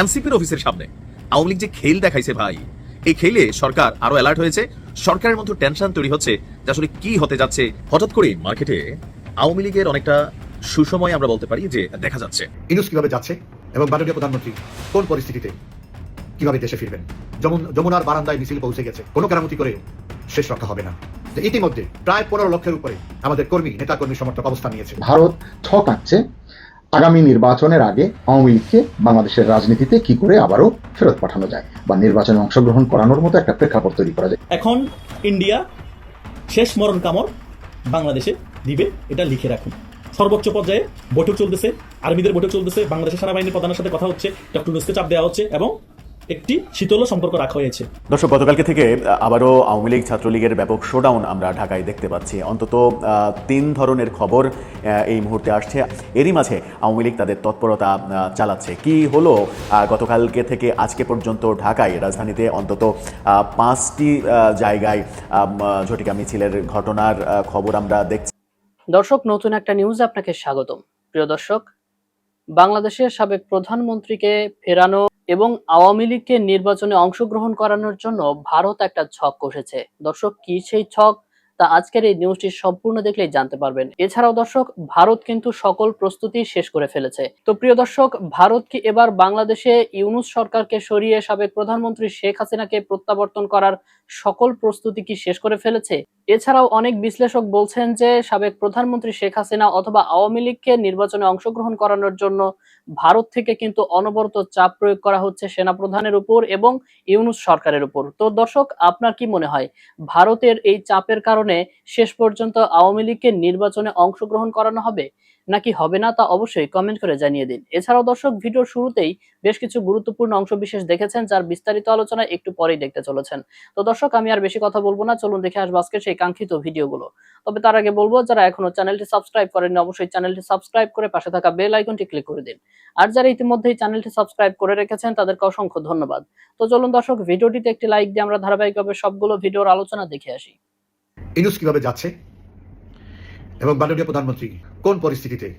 এনসিপির অফিসের সামনে। আওয়ামী লীগ যে খেল দেখাইছে ভাই এই খেলে সরকার আরও অ্যালার্ট হয়েছে। সরকারের মধ্যে টেনশন তৈরি হচ্ছে যে আসলে কি হতে যাচ্ছে। হঠাৎ করে মার্কেটে আওয়ামী লীগের অনেকটা সুসময় আমরা বলতে পারি যে দেখা যাচ্ছে। ইনুস কীভাবে যাচ্ছে এবং মাননীয় প্রধানমন্ত্রী কোন পরিস্থিতিতে কীভাবে দেশে ফিরবেন? যেমন যমুনার বারান্দায় মিছিল পৌঁছে গেছে। কোনো কেরামতি করে শেষ রক্ষা হবে না। ইতিমধ্যে প্রায় পনেরো লক্ষের উপরে আমাদের কর্মী নেতা কর্মী সমর্থক অবস্থান নিয়েছে। ভারত আঁকছে আগামী নির্বাচনের আগে আওয়ামী লীগকে বাংলাদেশের রাজনীতিতে কি করে আবারও ফেরত পাঠানো যায় বা নির্বাচনে অংশগ্রহণ করানোর মতো একটা প্রেক্ষাপট তৈরি করা যায়? এখন ইন্ডিয়া শেষ মরণ কামড় বাংলাদেশে দিবে, এটা লিখে রাখুন। সর্বোচ্চ পর্যায়ে বৈঠক চলতেছে, আর্মিদের বৈঠক চলতেছে, বাংলাদেশের সেনাবাহিনীর প্রধানের সাথে কথা হচ্ছে, ডক্টর নুসকে চাপ দেওয়া হচ্ছে এবং একটি শীতল সম্পর্ক রাখা হয়েছে। দর্শক গতকালকে থেকে আবারও আওয়ামী লীগ ছাত্রলীগের ব্যাপক শোডাউন আমরা ঢাকায় দেখতে পাচ্ছি। অন্তত তিন ধরনের খবর এই মুহূর্তে আসছে। এরই মাঝে আওয়ামী লীগ তাদের তৎপরতা চালাচ্ছে। কি হলো? গতকালকে থেকে আজকে পর্যন্ত ঢাকায় রাজধানীতে অন্তত পাঁচটি জায়গায় ঝটিকা মিছিলের ঘটনার খবর আমরা দেখছি। দর্শক নতুন একটা নিউজ আপনাকে স্বাগতম। প্রিয় দর্শক বাংলাদেশের সাবেক প্রধানমন্ত্রীকে ফেরানো এবং আওয়ামী লীগকে নির্বাচনে অংশগ্রহণ করানোর জন্য ভারত একটা ছক কষেছে। দর্শক, কি সেই ছক? তা আজকের এই নিউজটি সম্পূর্ণ দেখলেই জানতে পারবেন। এছাড়াও দর্শক, ভারত কিন্তু সকল প্রস্তুতি শেষ করে ফেলেছে। তো প্রিয় দর্শক, ভারত কি এবার বাংলাদেশে ইউনুস সরকারকে সরিয়ে সাবেক প্রধানমন্ত্রী শেখ হাসিনাকে প্রত্যাবর্তন করার সকল প্রস্তুতি কি শেষ করে ফেলেছে? এছাড়াও অনেক বিশ্লেষক বলছেন যে, সাবেক প্রধানমন্ত্রী শেখ হাসিনা অথবা আওয়ামী লীগকে নির্বাচনে অংশগ্রহণ করানোর জন্য ভারত থেকে কিন্তু অনবরত চাপ প্রয়োগ করা হচ্ছে সেনাপ্রধানের উপর এবং ইউনুস সরকারের উপর। তো দর্শক, আপনার কি মনে হয়, ভারতের এই চাপের কারণে শেষ পর্যন্ত আওয়ামী লীগকে নির্বাচনে অংশগ্রহণ করানো হবে? নাকি হবে না তা অবশ্যই কমেন্ট করে জানিয়ে দিন। এছাড়াও দর্শক, ভিডিওর শুরুতেই বেশ কিছু গুরুত্বপূর্ণ অংশ বিশেষ দেখেছেন, যার বিস্তারিত আলোচনা একটু পরেই দেখতে চলেছেন। তো দর্শক, আমি আর বেশি কথা বলব না। চলুন দেখে আসব আজকে সেই কাঙ্ক্ষিত ভিডিওগুলো। তবে তার আগে বলব, যারা এখনও চ্যানেলটি সাবস্ক্রাইব করেননি, অবশ্যই চ্যানেলটি সাবস্ক্রাইব করে পাশে থাকা বেল আইকনটি ক্লিক করে দিন। আর যারা ইতিমধ্যেই চ্যানেলটি সাবস্ক্রাইব করে রেখেছেন, তাদেরকে অসংখ্য ধন্যবাদ। তো চলুন দর্শক, ভিডিওটিতে একটি লাইক দিয়ে আমরা ধারাবাহিকভাবে সবগুলো ভিডিওর আলোচনা দেখে আসি। ইনুস কীভাবে যাচ্ছে? এবং মাননীয় প্রধানমন্ত্রী, কোন পরিস্থিতিতে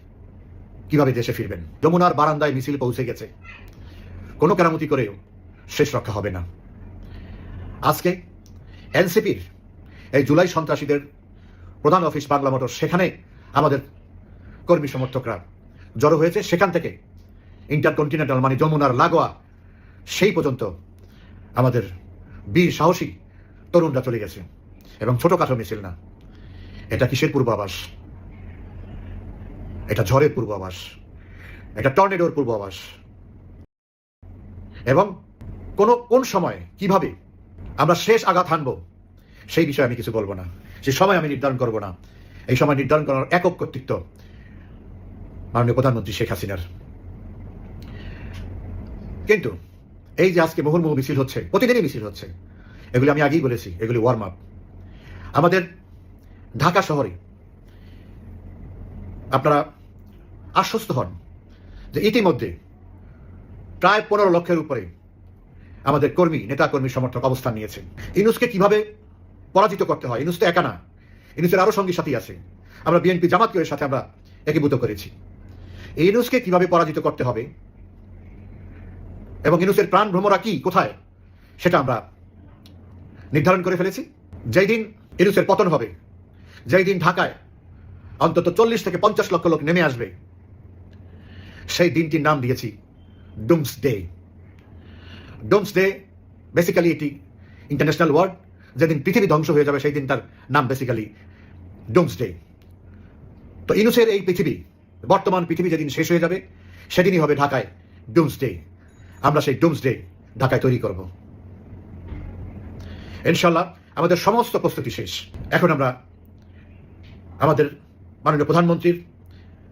কীভাবে দেশে ফিরবেন? যমুনার বারান্দায় মিছিল পৌঁছে গেছে। কোনো কেরামতি করেও শেষ রক্ষা হবে না। আজকে এনসিপির এই জুলাই সন্ত্রাসীদের প্রধান অফিস বাংলা মোটর, সেখানে আমাদের কর্মী সমর্থকরা জড়ো হয়েছে। সেখান থেকে ইন্টারকন্টিনেন্টাল মানে যমুনার লাগোয়া, সেই পর্যন্ত আমাদের বীর সাহসী তরুণরা চলে গেছে। এবং ছোট ছোটখাটো মিছিল না। এটা কিসের পূর্বাভাস? এটা ঝড়ের পূর্বাভাস। এটা টর্নেডোর পূর্বাভাস। এবং কোন কোন সময়, কীভাবে আমরা শেষ আঘাত হানবো, সেই বিষয়ে আমি কিছু বলব না। সেই সময় আমি নির্ধারণ করব না। এই সময় নির্ধারণ করার একক কর্তৃত্ব মাননীয় প্রধানমন্ত্রী শেখ হাসিনার। কিন্তু এই যে আজকে মুহুর্মুহু মিছিল হচ্ছে, প্রতিদিনই মিছিল হচ্ছে, এগুলি আমি আগেই বলেছি, এগুলি ওয়ার্ম আপ আমাদের ঢাকা শহরে আপনারা আশ্বস্ত হন যে ইতিমধ্যে প্রায় পনেরো লক্ষের উপরে আমাদের কর্মী নেতা কর্মী সমর্থক অবস্থান নিয়েছে। ইনুসকে কীভাবে পরাজিত করতে হয়? ইনুস তো একা না। ইনুসের আরও সঙ্গী সাথী আছে। আমরা বিএনপি জামাতকে সাথে আমরা একীভূত করেছি। এই ইনুসকে কীভাবে পরাজিত করতে হবে? এবং ইনুসের প্রাণ ভ্রমরা কি? কোথায়? সেটা আমরা নির্ধারণ করে ফেলেছি। যেই দিন ইনুসের পতন হবে। যেই দিন ঢাকায় অন্তত চল্লিশ থেকে পঞ্চাশ লক্ষ লোক নেমে আসবে, সেই দিনটির নাম দিয়েছি doomsday doomsday basically এটি ইন্টারন্যাশনাল ওয়ার্ড যেদিন পৃথিবী ধ্বংস হয়ে যাবে সেই দিন তার নাম বেসিক্যালি ডুমস ডে তো ইনুসের এই পৃথিবী, বর্তমান পৃথিবী যেদিন শেষ হয়ে যাবে, সেদিনই হবে ঢাকায় ডুমস ডে আমরা সেই ডুমস ডে ঢাকায় তৈরি করব। ইনশাল্লাহ আমাদের সমস্ত প্রস্তুতি শেষ। এখন আমরা আমাদের মাননীয় প্রধানমন্ত্রীর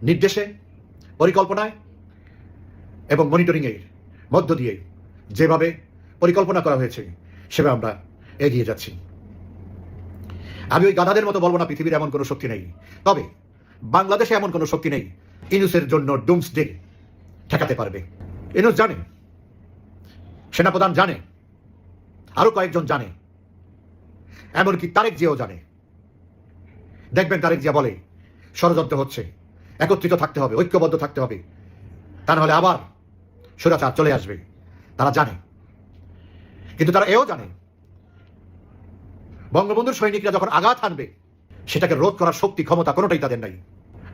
নির্দেশে, পরিকল্পনায় এবং মনিটরিংয়ের মধ্য দিয়ে যেভাবে পরিকল্পনা করা হয়েছে, সেভাবে আমরা এগিয়ে যাচ্ছি। আমি ওই গাধাদের মতো বলব না, পৃথিবীর এমন কোনো শক্তি নেই। তবে বাংলাদেশে এমন কোনো শক্তি নেই, ইনুসের জন্য ডুমস ডে ঠেকাতে পারবে। ইনুস জানে, সেনাপ্রধান জানে, আরও কয়েকজন জানে এমনকি তারেক জিয়াও জানে। দেখবেন তারেক জিয়া বলে, ষড়যন্ত্র হচ্ছে, একত্রিত থাকতে হবে, ঐক্যবদ্ধ থাকতে হবে। তা নাহলে আবার সুরাচার চলে আসবে, তারা জানে। কিন্তু তারা এও জানে, বঙ্গবন্ধুর সৈনিকরা যখন আঘাত আনবে সেটাকে রোধ করার শক্তি, ক্ষমতা কোনোটাই তাদের নাই।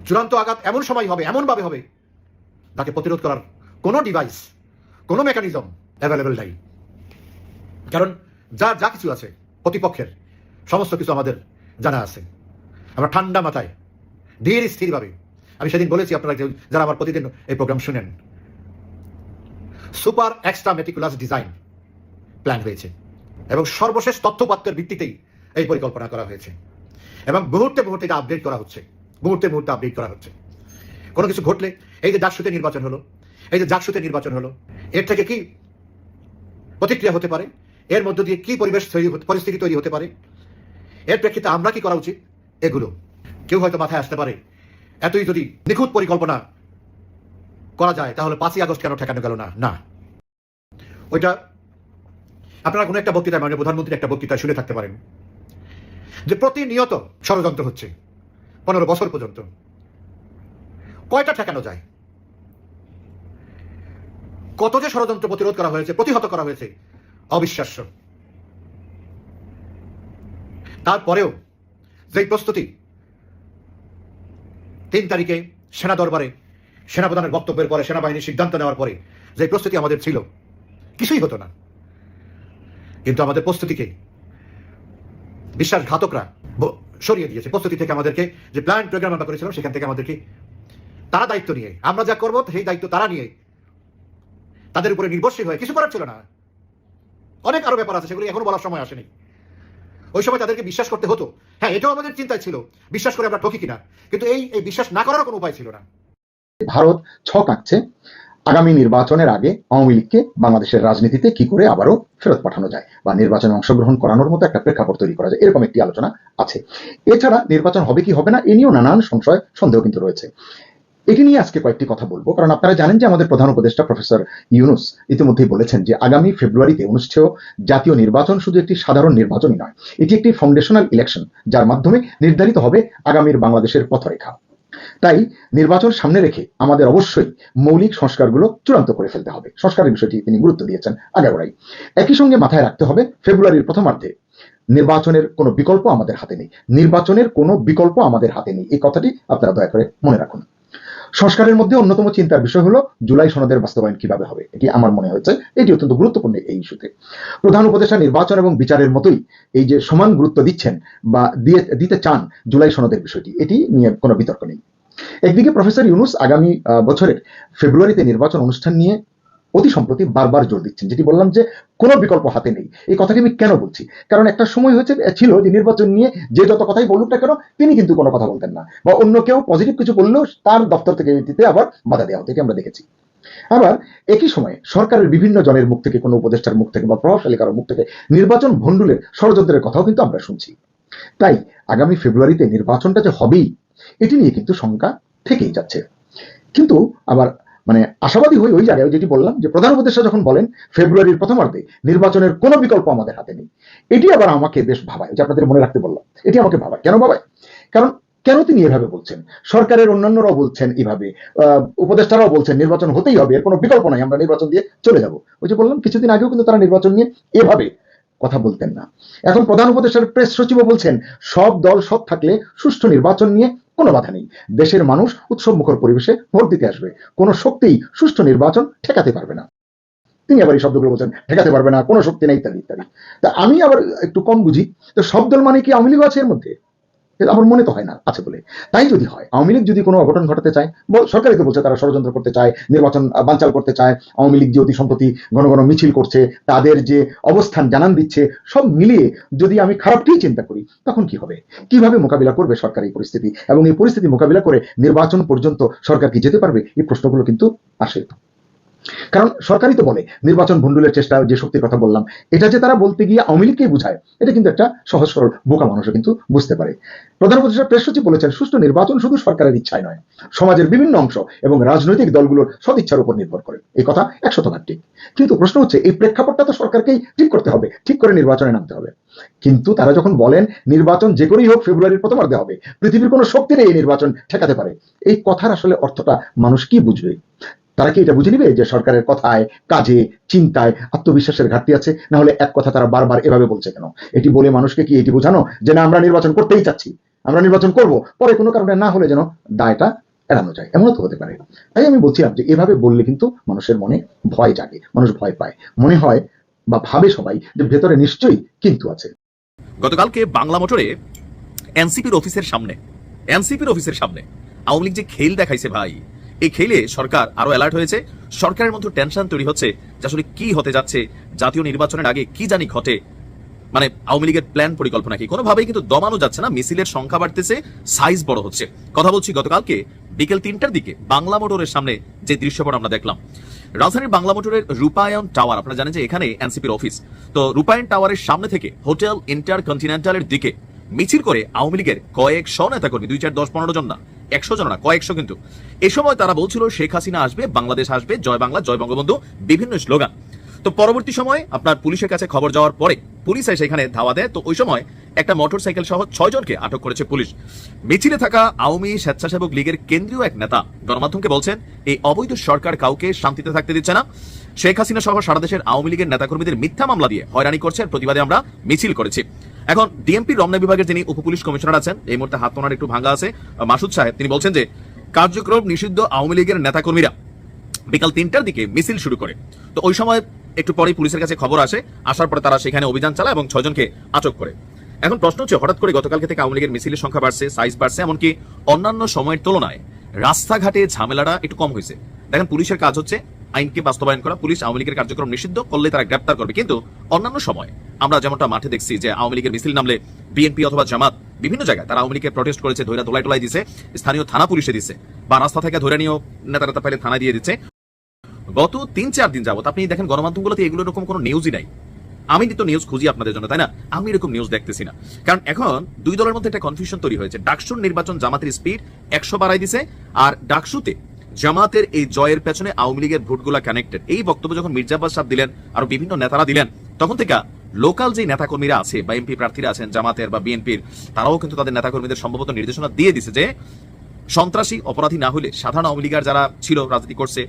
চূড়ান্ত আঘাত এমন সময় হবে, এমনভাবে হবে, তাকে প্রতিরোধ করার কোনো ডিভাইস কোনো মেকানিজম অ্যাভেলেবেল নাই। কারণ যা যা কিছু আছে প্রতিপক্ষের সমস্ত কিছু আমাদের জানা আছে। আমরা ঠান্ডা মাথায়, ধীর স্থিরভাবে, আমি সেদিন বলেছি আপনারা যারা আমার প্রতিদিন এই প্রোগ্রাম শুনেন। Super extra meticulous design plan হয়েছে এবং সর্বশেষ তথ্যপাত্রের ভিত্তিতেই এই পরিকল্পনা করা হয়েছে। এবং মুহূর্তে মুহূর্তে এটা আপডেট করা হচ্ছে। মুহূর্তে মুহূর্তে আপডেট করা হচ্ছে। কোনো কিছু ঘটলে, এই যে জাকসুতে নির্বাচন হলো, এই যে জাকসুতে নির্বাচন হলো, এর থেকে কি প্রতিক্রিয়া হতে পারে? এর মধ্য দিয়ে কি পরিবেশ তৈরি পরিস্থিতি তৈরি হতে পারে? এর প্রেক্ষিতে আমরা কি করা উচিত? এগুলো। কেউ হয়তো মাথায় আসতে পারে, এতই যদি নিখুঁত পরিকল্পনা করা যায়, তাহলে পাঁচই আগস্ট কেন ঠেকানো গেল না? না। ওইটা আপনারা কোনো একটা বক্তৃতায় মানে প্রধানমন্ত্রীর একটা বক্তৃতায় শুনে থাকতে পারেন। যে প্রতিনিয়ত ষড়যন্ত্র হচ্ছে, পনেরো বছর পর্যন্ত। কয়টা ঠেকানো যায়? কত যে ষড়যন্ত্র প্রতিরোধ করা হয়েছে, প্রতিহত করা হয়েছে অবিশ্বাস্য। তারপরেও যেই প্রস্তুতি, তিন তারিখে সেনা দরবারে সেনাপ্রধানের বক্তব্যের পরে, সেনাবাহিনীর সিদ্ধান্ত নেওয়ার পরে যে প্রস্তুতি আমাদের ছিল, কিছুই হতো না। কিন্তু আমাদের প্রস্তুতিকে বিশ্বাসঘাতকরা সরিয়ে দিয়েছে। প্রস্তুতি থেকে আমাদেরকে যে প্ল্যান প্রোগ্রাম আমরা করেছিলাম, সেখান থেকে আমাদেরকে তারা দায়িত্ব নিয়ে, আমরা যা করব, সেই দায়িত্ব তারা নিয়ে, তাদের উপরে নির্ভরশীল হয়ে, কিছু করার ছিল না। অনেক আরও ব্যাপার আছে, সেগুলো এখনও বলার সময় আসেনি। ওই সময় তাদেরকে বিশ্বাস করতে হতো। হ্যাঁ এটাও আমাদের চিন্তায় ছিল, বিশ্বাস করে আমরা ঠকি কিনা। কিন্তু এই এই বিশ্বাস না করার কোনো উপায় ছিল না। ভারত ছক আঁকছে। আগামী নির্বাচনের আগে আওয়ামী লীগকে বাংলাদেশের রাজনীতিতে কি করে আবারও ফেরত পাঠানো যায় বা নির্বাচনে অংশগ্রহণ করানোর মতো একটা প্রেক্ষাপট তৈরি করা যায়, এরকম একটি আলোচনা আছে। এছাড়া নির্বাচন হবে কি হবে না, এ নিয়েও নানান সংশয়, সন্দেহ কিন্তু রয়েছে। এটি নিয়ে আজকে কয়েকটি কথা বলব। কারণ আপনারা জানেন যে আমাদের প্রধান উপদেষ্টা প্রফেসর ইউনুস ইতিমধ্যেই বলেছেন যে আগামী ফেব্রুয়ারিতে অনুষ্ঠেয় জাতীয় নির্বাচন শুধু একটি সাধারণ নির্বাচনই নয়, এটি একটি ফাউন্ডেশনাল ইলেকশন যার মাধ্যমে নির্ধারিত হবে আগামীর বাংলাদেশের পথরেখা। তাই নির্বাচন সামনে রেখে আমাদের অবশ্যই মৌলিক সংস্কারগুলো চূড়ান্ত করে ফেলতে হবে। সংস্কারের বিষয়টি তিনি গুরুত্ব দিয়েছেন আগাগোড়াই। একই সঙ্গে মাথায় রাখতে হবে, ফেব্রুয়ারির প্রথমার্ধে নির্বাচনের কোনো বিকল্প আমাদের হাতে নেই। নির্বাচনের কোনো বিকল্প আমাদের হাতে নেই। এই কথাটি আপনারা দয়া করে মনে রাখুন। সংস্কারের মধ্যে অন্যতম চিন্তার বিষয় হলো জুলাই সনদের বাস্তবায়ন কীভাবে হবে? এটি আমার মনে হয়েছে। এটি অত্যন্ত গুরুত্বপূর্ণ এই ইস্যুতে। প্রধান উপদেষ্টা নির্বাচন এবং বিচারের মতোই এই যে সমান গুরুত্ব দিচ্ছেন বা দিয়ে দিতে চান জুলাই সনদের বিষয়টি, এটি নিয়ে কোনো বিতর্ক নেই। একদিকে প্রফেসর ইউনুস আগামী বছরের ফেব্রুয়ারিতে নির্বাচন অনুষ্ঠান নিয়ে অতি সম্প্রতি বারবার জোর দিচ্ছেন, যেটি বললাম যে কোনো বিকল্প হাতে নেই। এই কথাটি আমি কেন বলছি? কারণ একটা সময় হয়েছে ছিল যে নির্বাচন নিয়ে যে যত কথাই বলুক না কেন, তিনি কিন্তু কোনো কথা বলতেন না। বা অন্য কেউ পজিটিভ কিছু বললেও তার দপ্তর থেকে এটিতে আবার বাধা দেওয়া হতো আমরা দেখেছি। আবার একই সময়ে সরকারের বিভিন্ন জনের মুখ থেকে, কোনো উপদেষ্টার মুখ থেকে বা প্রভাবশালী কারোর মুখ থেকে নির্বাচন ভণ্ডুলের ষড়যন্ত্রের কথাও কিন্তু আমরা শুনছি। তাই আগামী ফেব্রুয়ারিতে নির্বাচনটা যে হবেই, এটি নিয়ে কিন্তু শঙ্কা থেকেই যাচ্ছে। কিন্তু আবার মানে আশাবাদী হই ওই জায়গায় যেটি বললাম যে প্রধান উপদেষ্টা যখন বলেন, ফেব্রুয়ারির প্রথমার্ধে নির্বাচনের কোনো বিকল্প আমাদের হাতে নেই। এটি আবার আমাকে বেশ ভাবায়, যে আপনাদের মনে রাখতে বললাম, এটি আমাকে ভাবায়। কেন ভাবায়? কারণ কেন তিনি এভাবে বলছেন? সরকারের অন্যান্যরাও বলছেন এভাবে উপদেষ্টারাও বলছেন নির্বাচন হতেই হবে, এর কোনো বিকল্প নাই, আমরা নির্বাচন দিয়ে চলে যাব। ওই যে বললাম, কিছুদিন আগেও কিন্তু তারা নির্বাচন নিয়ে এভাবে কথা বলতেন না। এখন প্রধান উপদেষ্টার প্রেস সচিবও বলছেন, সব দল সব থাকলে সুষ্ঠু নির্বাচন নিয়ে কোনো বাধা নেই। দেশের মানুষ উৎসব মুখর পরিবেশে ভোট দিতে আসবে। কোনো শক্তিই সুষ্ঠু নির্বাচন ঠেকাতে পারবে না। তিনি আবার এই শব্দগুলো বলছেন, ঠেকাতে পারবে না, কোনো শক্তি নেই, ইত্যাদি ইত্যাদি। তা আমি আবার একটু কম বুঝি। তো সব দল মানে কি আওয়ামী লীগ আছে এর মধ্যে? আমার মনে তো হয় না আছে বলে। তাই যদি হয় আওয়ামী লীগ যদি কোনো অঘটন ঘটাতে চায় সরকারই বলছে তারা ষড়যন্ত্র করতে চায় নির্বাচন আহ, বানচাল করতে চায় আওয়ামী লীগ যে অতি সম্প্রতি ঘন ঘন মিছিল করছে তাদের যে অবস্থান জানান দিচ্ছে সব মিলিয়ে যদি আমি খারাপটিই চিন্তা করি তখন কি হবে? কীভাবে মোকাবিলা করবে সরকার এই পরিস্থিতি? এবং এই পরিস্থিতি মোকাবিলা করে নির্বাচন পর্যন্ত সরকার কি যেতে পারবে? এই প্রশ্নগুলো কিন্তু আসে। কারণ সরকারই তো বলে, নির্বাচন ভণ্ডুলের চেষ্টা, যে শক্তির কথা বললাম, এটা যে তারা বলতে গিয়ে আওয়ামী লীগকেই বুঝায়, এটা কিন্তু একটা সহজ সরল বোকা মানুষও কিন্তু বুঝতে পারে। প্রধান উপদেষ্টা প্রেস সচিব বলেছেন, সুষ্ঠু নির্বাচন শুধু সরকারের ইচ্ছায় নয়, সমাজের বিভিন্ন অংশ এবং রাজনৈতিক দলগুলোর সদিচ্ছার উপর নির্ভর করে। এই কথা একশত ভাগ ঠিক। কিন্তু প্রশ্ন হচ্ছে, এই প্রেক্ষাপটটা তো সরকারকেই ঠিক করতে হবে, ঠিক করে নির্বাচনে নামতে হবে। কিন্তু তারা যখন বলেন, নির্বাচন যে করেই হোক ফেব্রুয়ারির প্রথমার্ধে হবে, পৃথিবীর কোনো শক্তি নেই এই নির্বাচন ঠেকাতে পারে, এই কথার আসলে অর্থটা মানুষ কি বুঝবে? তারা কি এটা বুঝে নিবে যে সরকারের কথায়, কাজে, চিন্তায় আত্মবিশ্বাসের ঘাটতি আছে? না হলে এক কথা তারা বারবার এভাবে বলছে কেন? এটি বলে মানুষকে কি এটি বোঝানো যে না, আমরা নির্বাচন করতেই চাচ্ছি। আমরা নির্বাচন করব। পরে কোনো কারণে না হলে যেন দায়টা এড়ানো যায়। এমনও তো হতে পারে। তাই আমি বলছিলাম যে এভাবে বললে কিন্তু মানুষের মনে ভয় জাগে, মানুষ ভয় পায়। মনে হয় বা ভাবে সবাই যে ভেতরে নিশ্চয়ই কিন্তু আছে। গতকালকে বাংলা মোটরে এনসিপির অফিসের সামনে, এনসিপির অফিসের সামনে আওয়ামী লীগ যে খেল দেখাইছে ভাই এই খেলে সরকার আরও অ্যালার্ট হয়েছে। সরকারের মধ্যে টেনশন তৈরি হচ্ছে যে আসলে কি হতে যাচ্ছে, জাতীয় নির্বাচনের আগে কি জানি ঘটে। মানে আওয়ামী লীগের প্ল্যান পরিকল্পনা কি? কোনোভাবেই কিন্তু দমানো যাচ্ছে না, মিছিলের সংখ্যা বাড়তেছে সাইজ বড় হচ্ছে। কথা বলছি গতকালকে বিকেল তিনটার দিকে, বাংলা মোটরের সামনে যে দৃশ্যপট আমরা দেখলাম। রাজধানীর বাংলা মোটরের রূপায়ণ টাওয়ার আপনারা জানেন যে এখানে এনসিপির অফিস তো রূপায়ণ টাওয়ারের সামনে থেকে হোটেল ইন্টার কন্টিনেন্টালের দিকে মিছিল করে আওয়ামী লীগের কয়েক কয়েকশো নেতাকর্মী দুই চার দশ পনেরো জন না একশো জন না, কয়েকশো কিন্তু। এ সময় তারা বলছিল, শেখ হাসিনা আসবে, বাংলাদেশ আসবে, জয় বাংলা, জয় বঙ্গবন্ধু, বিভিন্ন স্লোগান। তো পরবর্তী সময় আপনার পুলিশের কাছে খবর যাওয়ার পরে পুলিশ এসে এখানে ধাওয়া দেয়। তো ওই সময় একটা মোটর সাইকেল সহ ছয় জনকে আটক করেছে পুলিশ। মিছিলে থাকা আওয়ামী স্বেচ্ছাসেবক লীগের কেন্দ্রীয় এক নেতা গণমাধ্যমকে বলছেন, এই অবৈধ সরকার কাউকে শান্তিতে থাকতে দিচ্ছে না। শেখ হাসিনা সহ সারা দেশের আওয়ামী লীগের নেতাকর্মীদের মিথ্যা মামলা দিয়ে হয়রানি করছে। প্রতিবাদে আমরা মিছিল করেছি। এখন ডিএমপি রমনা বিভাগের যিনি উপপুলিশ কমিশনার আছেন, এই মুহূর্তে হাত তোনার একটু ভাঙ্গা আছে মাসুদ সাহেব। তিনি বলছেন যে, কার্যক্রম নিষিদ্ধ আওয়ামী লীগের নেতাকর্মীরা বিকাল তিনটার দিকে মিছিল শুরু করে। তো ওই সময় একটু পরে পুলিশের কাছে খবর আসে, আসার পরে তারা সেখানে অভিযান চালায় এবং ছয়জনকে আটক করে। এখন প্রশ্ন হচ্ছে, হঠাৎ করে গতকালকে থেকে আওয়ামী লীগের মিছিলের সংখ্যা বাড়ছে সাইজ বাড়ছে, এমনকি অন্যান্য সময়ের তুলনায় রাস্তাঘাটে ঝামেলাটা একটু কম হয়েছে। দেখেন, পুলিশের কাজ হচ্ছে আইনকে বাস্তবায়ন করা পুলিশ আওয়ামী লীগের কার্যক্রম নিষিদ্ধ করলে তারা গ্রেপ্তার করবে। কিন্তু অন্যান্য সময় আমরা যেমনটা মাঠে দেখছি যে আওয়ামী লীগের মিছিল নামলে বিএনপি অথবা জামাত বিভিন্ন জায়গায় তারা আওয়ামী লীগকে প্রটেস্ট করেছে ধৈরা দোলাই টোলাই দিছে, স্থানীয় থানা পুলিশে দিছে বা রাস্তা থেকে ধরে নিয়েও নেতা নেতা পাইলে থানায় দিয়ে দিচ্ছে। গত তিন চার দিন যাবত আপনি দেখেন গণমাধ্যমগুলোতে এগুলো এরকম কোনো নিউজই নাই। আমি তো নিউজ খুঁজি আপনাদের জন্য, তাই না? আমি এরকম নিউজ দেখতেছি না। কারণ এখন দুই দলের মধ্যে একটা কনফিউশন তৈরি হয়েছে। ডাকসুর নির্বাচন জামাতের স্পিড একশো বাড়াই দিছে আর ডাকসুতে জামাতের এই জয়ের পেছনে আওয়ামী লীগের ভোটগুলা কানেক্টেড এই বক্তব্য যখন মির্জা আব্বাস সাহেব দিলেন, আর বিভিন্ন নেতারা দিলেন, তখন থেকে লোকাল যে নেতাকর্মীরা আছে বা এমপি প্রার্থীরা আছেন, জামাতের বা বিএনপির তারাও কিন্তু তাদের নেতাকর্মীদের সম্ভবত নির্দেশনা দিয়ে দিছে যে সন্ত্রাসী অপরাধী না হলে সাধারণ আওয়ামী লীগার যারা ছিল, রাজনীতি করছে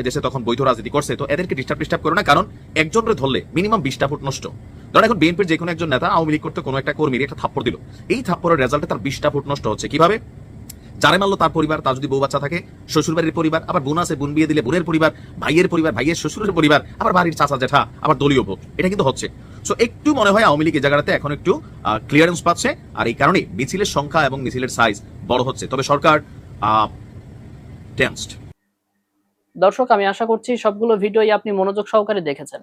এদেশে তখন বৈধ রাজনীতি করছে, তো এদেরকে ডিস্টার্ব ডিস্টার্ব করো না, কারণ একজনকে ধরলে মিনিমাম বিশটা ফুট নষ্ট। ধরেন এখন বিএনপির যে কোনো একজন নেতা আওয়ামী লীগ করতে কোনো একটা কর্মীর একটা থাপ্পড় দিল। এই থাপ্পড়ের রেজাল্টে তার বিশটা ফুট নষ্ট হচ্ছে। কীভাবে? যারে মারলো তার পরিবার, তার যদি বউ বাচ্চা থাকে শ্বশুর বাড়ির পরিবার, আবার বোন আছে, বোন বিয়ে দিলে বোনের পরিবার, ভাইয়ের পরিবার, ভাইয়ের শ্বশুরের পরিবার, আবার বাড়ির চাচা জেঠা, আবার দলীয় ভোট এটা কিন্তু হচ্ছে। সো একটু মনে হয় আওয়ামী লীগ জায়গাটাতে এখন একটু ক্লিয়ারেন্স পাচ্ছে, আর এই কারণে মিছিলের সংখ্যা এবং মিছিলের সাইজ বড় হচ্ছে। তবে সরকার দর্শক, আমি আশা করছি সবগুলো ভিডিওই আপনি মনোযোগ সহকারে দেখেছেন।